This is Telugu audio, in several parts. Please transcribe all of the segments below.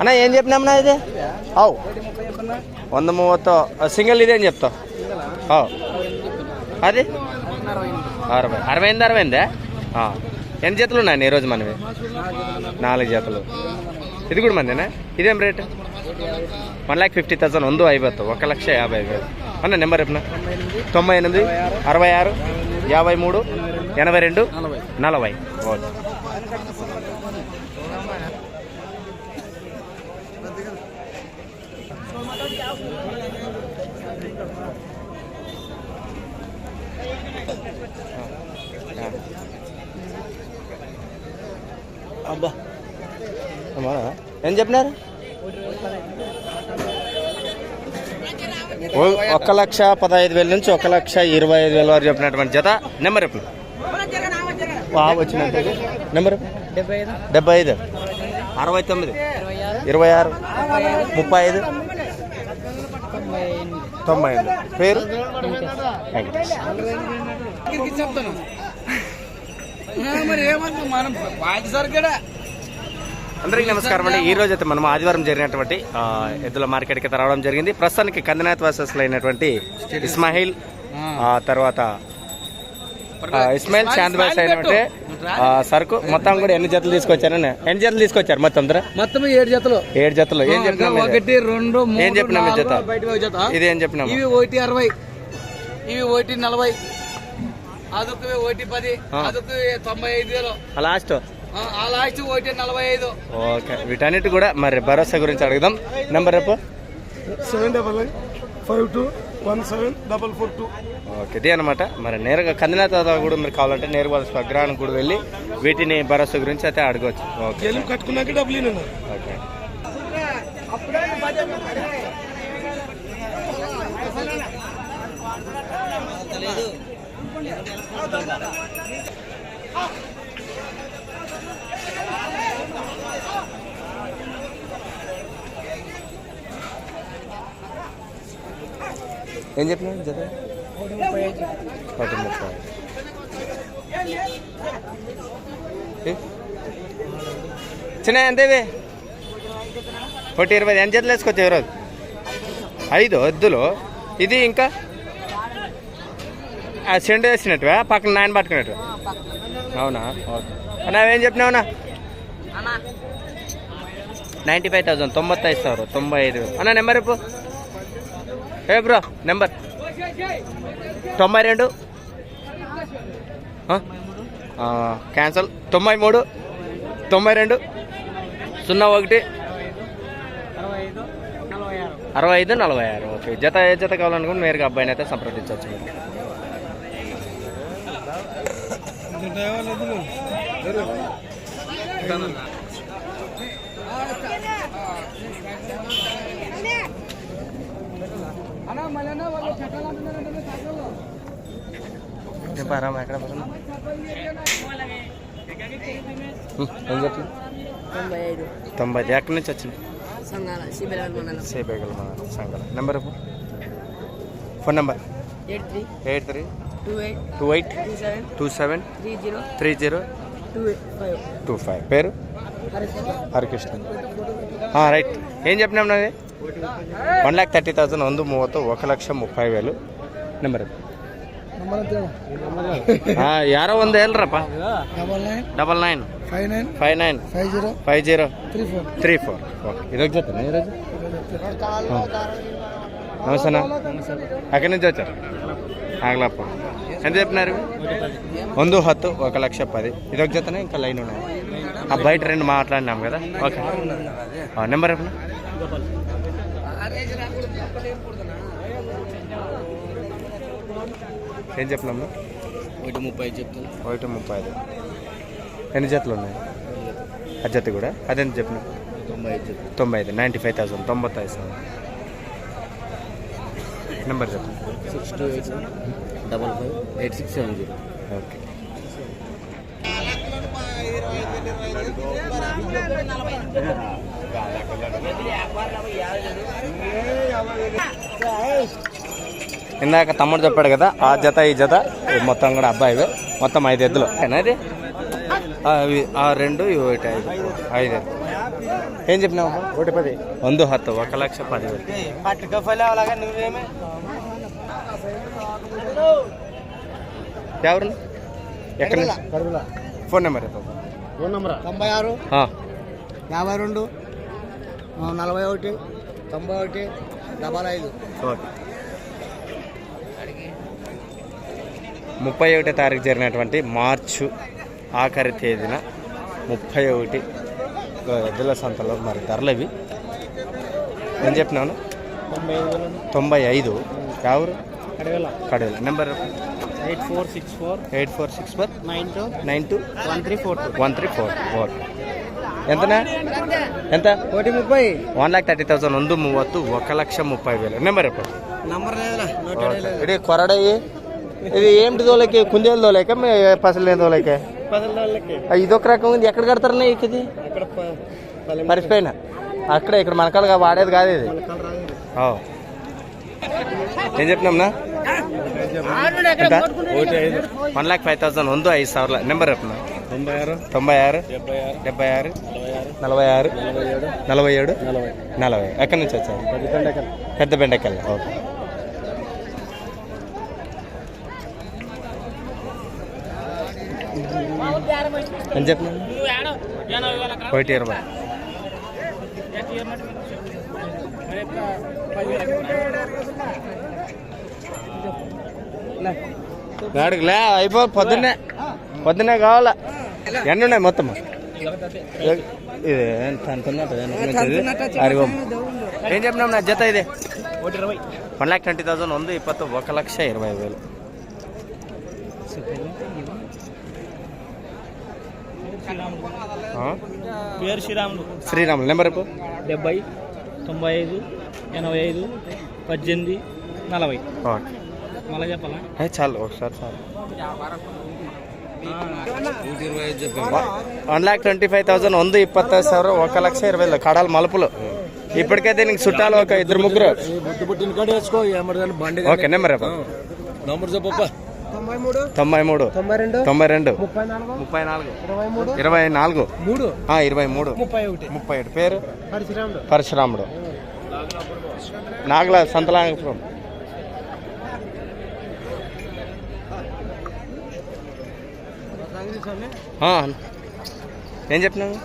అన్న ఏం చెప్పినామన్నా ఇది? అవు వంద మూవత్తో. సింగిల్ ఇదేం చెప్తావు. అవు అది? అరవై. అరవై అరవై ఆ. ఎన్ని జతలు ఉన్నాయండి ఈరోజు మనవి? నాలుగు జతలు. ఇది కూడా మందేనా ఇదేం rate? One lakh fifty thousand ఉందో అయిపోతావు. ఒక లక్ష యాభై వేలు. అన్న నెంబర్ ఎప్పుడు తొంభై ఎనిమిది అరవై ఆరు యాభై మూడు ఎనభై రెండు నలభై. ఓకే. Yeah. అబ్బా. ఏం చెప్పినారు? ఒక లక్ష పదహైదు వేల నుంచి ఒక లక్ష ఇరవై ఐదు వేల వరకు చెప్పినటువంటి జత. నెంబర్ ఎప్పుడు వచ్చినట్టు నెంబర్ డెబ్బై ఐదు. అరవై తొమ్మిది. ఇరవై ఆరు. ముప్పై ఐదు. తొంభై ఐదు పేరు? వెంకటేష్. మరి మనం అందరికీ నమస్కారం అండి. ఈ రోజు అయితే మనం ఆదివారం జరిగినటువంటి ఎద్దుల మార్కెట్కి రావడం జరిగింది. ప్రస్తుతానికి కందినాథ్ వాసస్లో అయినటువంటి ఇస్మాయిల్ ఆ. తర్వాత ఇస్మాయిల్ చాంద్ బాస్ అయినటువంటి సరుకు. మొత్తం కూడా ఎన్ని జతలు తీసుకొచ్చారని ఎన్ని జతలు తీసుకొచ్చారు మొత్తం మొత్తం ఏడు జతలు. ఏడు జతలు. ఏం చెప్పినా? ఒకటి రెండు ఏం చెప్పినాం జత? ఇది ఏం చెప్పినాము ఇవి ఒకటి అరవై. ఇవి ఒకటి నలభై. అదొక ఒకటి పది ఆ. అదొక తొంభై ఐదు వేలు. లాస్ట్? ఆ, లాస్ట్ ఒకటి నలభై ఐదు. ఓకే. వీటన్నిటి కూడా మరి భరోసా గురించి అడుగుదాం. నెంబర్ రేపు seven double nine five two one seven double four two. Okay ఇదే అనమాట మరి నేరుగా కందినాథ్ కూడా మీరు కావాలంటే నేరుగా వాళ్ళ స్వగ్రహానికి కూడా వెళ్ళి వీటిని భరోసా గురించి అయితే అడగవచ్చు. ఓకే. కట్టుకున్నాక డబ్బులు. ఓకే. ఏం చెప్పినా జత ఒకటి ముప్పై చిన్న ఎంత ఇవి. ఒకటి ఇరవై ఎంత జతలు వేసుకోవచ్చు ఈరోజు? ఐదు ఎద్దులు. ఇది ఇంకా? సెండ్ చేసినట్టువే? పక్కన నాయన పట్టుకున్నట్టు? అవునా? ఓకే. నావేం చెప్పినావునా నైంటీ ఫైవ్ థౌసండ్ తొంభై ఐదు సార్ తొంభై ఐదు. అన్న నెంబర్ ఇప్పుడు ఏ బ్రో నెంబర్. తొంభై రెండు. క్యాన్సల్. తొంభై మూడు. తొంభై రెండు. సున్నా ఒకటి. అరవై ఐదు నలభై ఆరు. ఓకే. జత ఏ జత కావాలనుకుంటే నేరుగా అబ్బాయిని అయితే సంప్రదించవచ్చు ఎక్కడ ఏం చెప్పి తొంభై ఐదు. ఎక్కడి నుంచి వచ్చింది? మండలం. సేపేగల మన సంఘాల number. Phone number? Eight three. Eight three. Two eight two eight two seven two seven three zero three zero two five two five పేరు హరికృష్ణ ఆ, రైట్ ఏం చెప్పినాం నాది వన్ ల్యాక్ థర్టీ థౌసండ్ ಒಂದು ಮೂವತ್ತು ఒక లక్ష ముప్పై వేలు నెంబర్ ಇದು. ఆ, ಯಾರೋ ಒಂದು ಹೇಳ್ರಪ್ಪ double nine double nine five nine five nine five zero five zero three four three four okay ఇదొక జత ఈరోజు నమస్తే అక్కడి నుంచి వచ్చారు నాగలాప ఎంత చెప్పినారు? వంద హత్తు ఒక లక్ష పది. ఇది ఒక జతనే ఇంకా లైన్ ఉన్నాయి. ఆ బయట రెండు మాట్లాడినాం కదా. ఓకే. నెంబర్ ఎప్పుడు ఏం చెప్పినాము? ఒకటి ముప్పై చెప్తాను. ఒకటి ముప్పై ఐదు. ఎన్ని జతలు ఉన్నాయి? ఆ జత కూడా. అదెంత చెప్పిన తొంభై ఐదు. తొంభై ఐదు. నైంటీ ఫైవ్ థౌసండ్ తొంభై ఐదు నెంబర్ చెప్పండి six two eight double five eight six seven zero. Okay ఇందాక తమ్ముడు చెప్పాడు కదా ఆ జత ఈ జత మొత్తం కూడా అబ్బాయివే మొత్తం ఐదు ఎద్దులు. అది అవి ఆ రెండు ఇవి ఒకటి ఐదు. ఐదు ఏం చెప్పినావు? ఒకటి పది. వంద హత్తు ఒక లక్ష పదివేలు. ఎవరు? ఎక్కడ? Phone number. ఫోన్ నంబర్ తొంభై ఆరు యాభై రెండు నలభై ఒకటి తొంభై ఒకటి డబల్ ఐదు ఓకే. ముప్పై ఒకటి తారీఖు జరిగినటువంటి మార్చు ఆఖరి తేదీన ముప్పై ఒకటి ఎద్దుల సంతలో మరి ధరలు ఇవి. నేను చెప్పినాను తొంభై ఐదు వేలు. తొంభై ఐదు. ఎవరు? అడగల కడేల number eight four six four eight four six four nine two nine two one three four two one three four okay ఎంతనా ఎంత ఒకటి ముప్పై వన్ ల్యాక్ థర్టీ థౌసండ్ ಒಂದು ಮೂವತ್ತು ఒక లక్ష ముప్పై వేలు నెంబర్ ఎప్పుడు నంబర్ లేదా ఇది కొరడయి ఇది ఏమిటి దోలకి కుందేలు దోలేక పసలు దోలేక పది వాళ్ళకి ఇదొక రకం ఉంది ఎక్కడ కడతారన్నా ఇది అక్కడ మర్చిపోయినా అక్కడ ఇక్కడ మనకాలుగా వాడేది కాదు ఇది ఓ. ఏం చెప్పినాంనా ఎంత వన్ ల్యాక్ ఫైవ్ థౌసండ్ ಒಂದು ఐదు ಸಾವಿರ నెంబర్ చెప్పిన తొంభై ఆరు తొంభై ఆరు డెబ్బై ఆరు డెబ్బై ఆరు నలభై ఆరు నలభై ఆరు నలభై ఏడు నలభై ఏడు నలభై నలభై ఎక్కడి నుంచి వచ్చారు పది కండకల్ పెద్ద బెండకాయలు ఓకే ఎంత చెప్పిన ఒకటి ఇరవై నాడుగు లే అయిపో పొద్దున్నే. పొద్దున్నే కావాలా? ఎన్ని ఉన్నాయి మొత్తం. ఇది అరిగో ఏం చెప్పినాం నా జత ఇది? వన్ ల్యాక్ ట్వంటీ థౌసండ్ ఉంది ఇప్పತ್ತು ఒక లక్ష ఇరవై వేలు? పేరు శ్రీరాములు శ్రీరాములు నెంబర్ ఇప్పు డెబ్బై తొంభై ఐదు ఎనభై ఐదు పద్దెనిమిది నలభై. ఓకే. చాలు ఒకసారి చాలు. One lakh twenty five thousand ఉంది ఇప్పత్తైదు సార్ ఒక లక్ష ఇరవై కడాలు మలుపులు. ఇప్పటికైతే నీకు చుట్టాలు ఒక ఇద్దరు ముగ్గురు. ఓకే నెంబర్ తొంభై మూడు తొంభై రెండు ముప్పై నాలుగు ఇరవై నాలుగు. ఇరవై మూడు. ముప్పై ఒకటి. పేరు? పరశురాముడు. నాగల సంతలాంగపురం. ఏం చెప్పినావు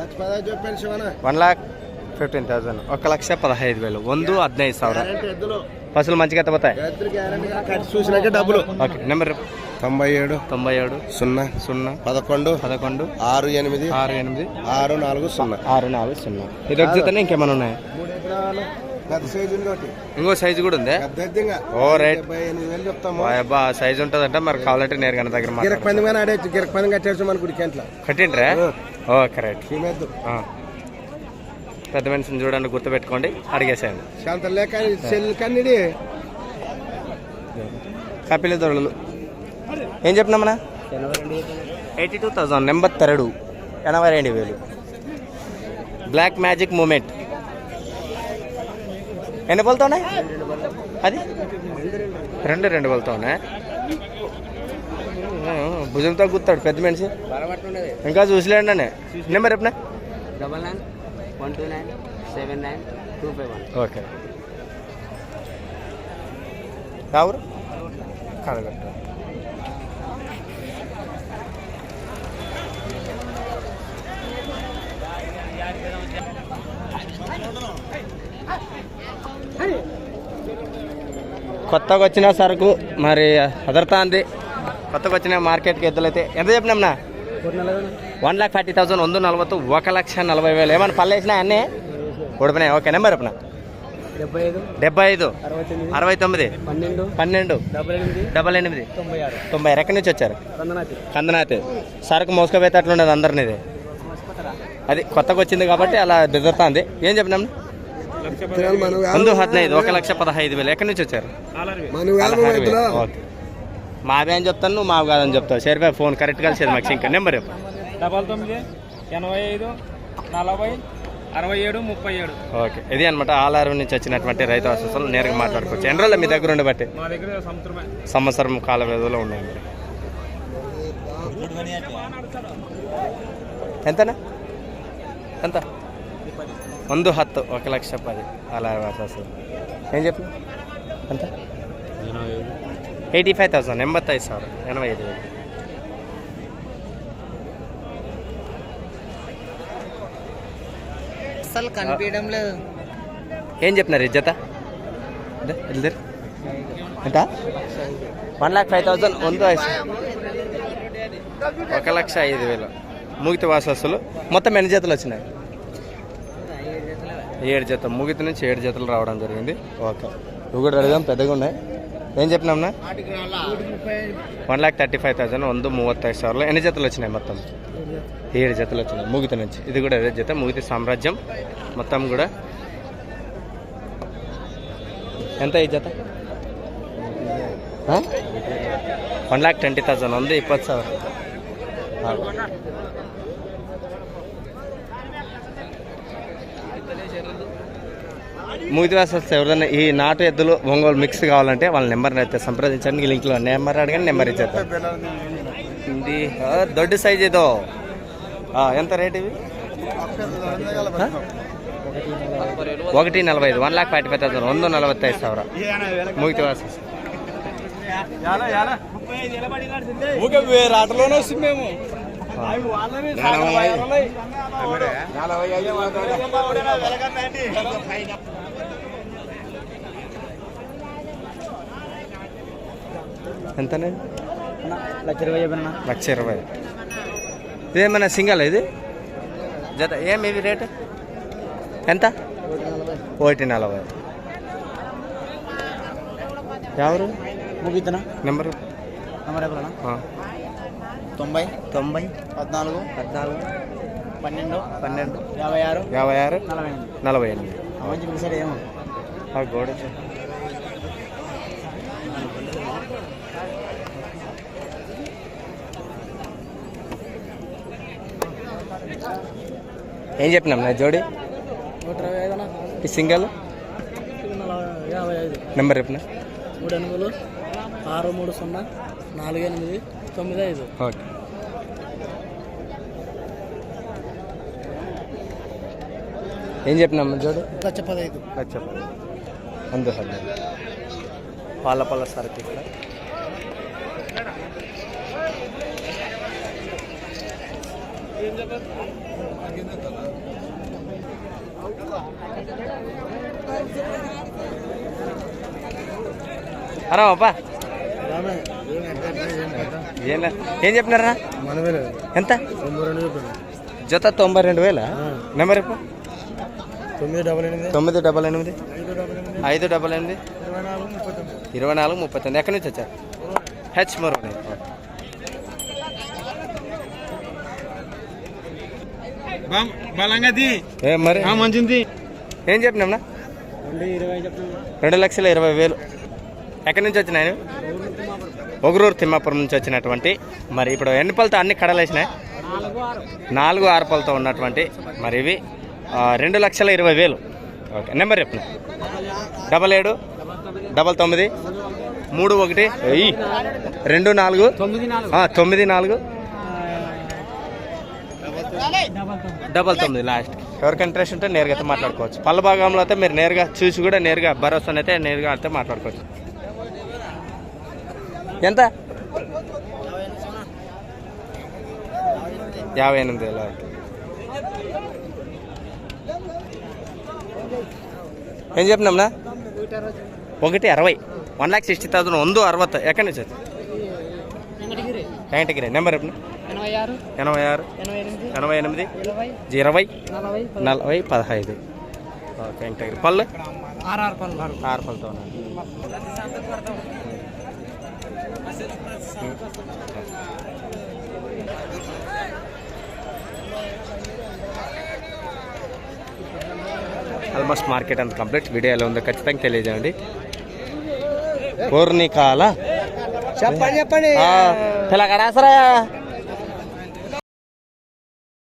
లక్ష పదహారు చెప్పాను శివన వన్ లాక్ ఫిఫ్టీన్ థౌసండ్ ఒక లక్ష పదహైదు వేలు ಒಂದು ಹದಿನೈದು ಸಾವಿರ ఎద్దులు పసులు మంచిగా ఎత్తపోతాయి ఎద్దులు గ్యారంటీ కట్టి చూసినాక డబ్బులు ఓకే నెంబర్ తొంభై ఏడు తొంభై ఏడు సున్నా సున్నా పదకొండు పదకొండు ఆరు ఎనిమిది ఆరు ఎనిమిది ఆరు నాలుగు సున్నా ఆరు నాలుగు సున్నా ఇది ఒక జతనే ఇంకేమైనా ఉన్నాయి మూడు ఎకరాలు పెద్ద సైజు ఇంకో సైజు కూడా ఉంది? ఓ రైట్. అబ్బా సైజు ఉంటుందంట మరి కావాలంటే నేరుగా దగ్గర గిరక మాట్లాడు. పంది మీద ఆడేచ్చు గిరక పంది కట్టేచ్చు మన గుడికి ఇంట్లో కట్టిండ్రా? Okay right. పెద్ద మనిషిని చూడండి గుర్తుపెట్టుకోండి అడిగేసేయండి. శాంతం లేక చెల్లి కన్నిడి. కపిల దొరలు. ఏం చెప్పినామన్నా? ఎయిటీ టూ థౌసండ్ ఎంబత్తెరడు ఎనభై రెండు వేలు. Black magic moment. ఎన్ని బోల్తా ఉన్నాయి అది? రెండు రెండు బోల్తా ఉన్నాయి భుజంతో గుర్తాడు పెద్ద మనిషి. ఇంకా చూసిలేండి అనే. నెంబర్ చెప్పిన? Double nine one two nine seven nine two five one okay. ఎవరు? కడగట్ట కొత్తగా వచ్చిన సరుకు మరి అదరతాంది. కొత్తగా వచ్చిన మార్కెట్కి ఎద్దులైతే ఎంత చెప్పినాంనా వన్ లాక్ ఫార్టీ థౌసండ్ వంద నలభై ఒక లక్ష నలభై వేలు. ఏమైనా వేసినా అన్నీ? ఓడిపోయినాయి ఓకే నెంబర్ చెప్పిన? డెబ్బై ఐదు. అరవై తొమ్మిది. పన్నెండు. డబల్ ఎనిమిది. తొంభై ఆరు. ఎక్కడి నుంచి వచ్చారు? కందనాతి సరుకు మోసుకపోయేటట్లుండదు అందరినీ అది కొత్తగా వచ్చింది కాబట్టి అలా బెదురుతుంది ఏం చెప్పినాం? ముందు హద్నైదు ఒక లక్ష పదహైదు వేలు. ఎక్కడి నుంచి వచ్చారు? మావే అని చెప్తాను నువ్వు మావి కాదని చెప్తావు. సరిపోయి ఫోన్ కరెక్ట్ కలిసేది మాకు ఇంకా నెంబర్ చెప్పు. డబల్ తొమ్మిది ఎనభై ఐదు నలభై అరవై ఏడు ముప్పై ఏడు. ఓకే. ఇది అనమాట ఆలారం నుంచి వచ్చినటువంటి రైతు అసలు నేరుగా మాట్లాడుకోవచ్చు. ఎన్ని రోజులు మీ దగ్గర ఉండబట్టి? మా దగ్గర సంవత్సరమే. సంవత్సరం కాల వ్యవధిలో ఉన్నాయండి ఎంతనా? ఎంత? ಒಂದು హత్తు ఒక లక్ష పది అలా వస్తుంది ఏం చెప్పిన ఎంత ಏಯ್ಟಿ ಫೈವ್ ತೌಸಂಡ್ సార్ ఎనభై ఐదు వేలు అసలు కనిపించడం లేదు ఏం చెప్పినారు ఇజ్జత జత ఎంత వన్ లాక్ ఫైవ్ థౌసండ్ ಒಂದು ఐదు ఒక లక్ష ఐదు వేలు మూగితే వాసస్సులు మొత్తం ఎన్ని జతలు వచ్చినాయి ఏడు జత ముగిత నుంచి ఏడు జతలు రావడం జరిగింది ఓకే ఇవి కూడా అడగం పెద్దగా ఉన్నాయి ఏం చెప్పినాంనా one lakh thirty five thousand ಒಂದು ಮೂವತ್ತೈದು ಸಾವಿರ ఎన్ని జతలు వచ్చినాయి మొత్తం ఏడు జతలు వచ్చినాయి ముగిత నుంచి ఇది కూడా అదే జత ముగిత సామ్రాజ్యం మొత్తం కూడా ఎంత ఈ జత ಒನ್ ಲ್ಯಾಕ್ ಟ್ವೆಂಟಿ ತೌಸಂಡ್ ಒಂದು ಇಪ್ಪತ್ತು ಸಾವಿರ మూతి అసలు ఎవరైనా ఈ నాటు ఎద్దులు ఒంగోలు మిక్స్ కావాలంటే వాళ్ళ నెంబర్ని అయితే సంప్రదించండి లింక్లో నెంబర్ అడగండి నెంబర్ ఇచ్చేద్దాం ఇది ఆ, దొడ్డు సైజ్ ఇదో ఆ, ఎంత రేట్ ఇవి ఆ? ఒకటి నలభై ఐదు one lakh forty five thousand ಒಂದು ನಲವತ್ತೈದು ಸಾವಿರ ಮುಗಿತು ವಾಸ ఆటలోనే వస్తుంది మేము ఎంతనే? లక్ష ఇరవై లక్ష ఇరవై. ఇదేమన్నా సింగల్ ఇది? జత. ఏం ఇవి రేటు? ఎంత? ఒకటి నలభై. ఎవరు? ముగిద్దనా నెంబరు? నెంబర్ ఎవరన్నా తొంభై. తొంభై. పద్నాలుగు. పద్నాలుగు. పన్నెండు. పన్నెండు. యాభై ఆరు. యాభై ఆరు. నలభై ఎనిమిది. నలభై ఎనిమిది. మంచి పిలిచాడు ఏమో. ఆ గోడ ఏం చెప్పినాం? నా జోడి? నూట ఇరవై ఐదు ఈ సింగల్? యాభై ఐదు నెంబర్ చెప్పిన? మూడు ఎనిమిది ఆరు మూడు సున్నా నాలుగు ఎనిమిది తొమ్మిది ఐదు. ఓకే. ఏం చెప్పినాం జోడి? లక్ష పదహైదు. చెప్పండి అందు పాల పళ్ళ సరుకు ఇక్కడ అరా అప్పా ఏం ఏం చెప్పినారా? ఎంత? జత తొంభై రెండు వేల? నెంబర్ ఎప్పుడు తొమ్మిది డబల్ ఎనిమిది. తొమ్మిది డబల్ ఎనిమిది. ఐదు డబల్ ఎనిమిది. ఇరవై నాలుగు ముప్పై తొమ్మిది. ఇరవై నాలుగు ముప్పై తొమ్మిది. ఎక్కడి నుంచి వచ్చారు? హెచ్ మరొకటి బలంగా ఏ మరి? మంచిది ఏం చెప్పినాంనా రెండు లక్షల ఇరవై వేలు. ఎక్కడి నుంచి వచ్చినాయి? ఒగరూరు తిమ్మాపురం నుంచి వచ్చినటువంటి మరి ఇప్పుడు ఎన్ని పళ్ళతో అన్ని కడలేసినాయి నాలుగు ఆరు నాలుగు ఆరు పళ్ళతో ఉన్నటువంటి మరి ఇవి రెండు లక్షల ఇరవై వేలు. ఓకే నెంబర్ చెప్పిన డబల్ ఏడు డబల్ తొమ్మిది మూడు ఒకటి రెండు నాలుగు తొమ్మిది నాలుగు డబల్ తొమ్మిది లాస్ట్ ఎవరికి ఇంట్రెస్ట్ ఉంటే నేరుగా అయితే మాట్లాడుకోవచ్చు. పళ్ళ భాగంలో అయితే మీరు నేరుగా చూసి కూడా నేరుగా భరోసా అయితే నేరుగా అయితే మాట్లాడుకోవచ్చు. ఎంత? యాభై ఎనిమిది వేల ఏం చెప్పినాంనా? ఒకటి అరవై. వన్ ల్యాక్ సిక్స్టీ థౌసండ్ వంద అరవై ఎక్కడి నుంచి వచ్చి వెంకటగిరి. నెంబర్ చెప్పినా ఎనభై ఆరు ఎనభై ఆరు ఎనభై ఎనిమిది ఇరవై నలభై పదహైదు. ఓకే వెంకటగిరి పళ్ళు? ఆరు పళ్ళతో ఆల్మోస్ట్ మార్కెట్ అంత కంప్లీట్ వీడియో ఎలా ఉందో ఖచ్చితంగా తెలియజేయండి. పూర్ణికాల. చెప్పండి చెప్పండి. తెలగడాసరా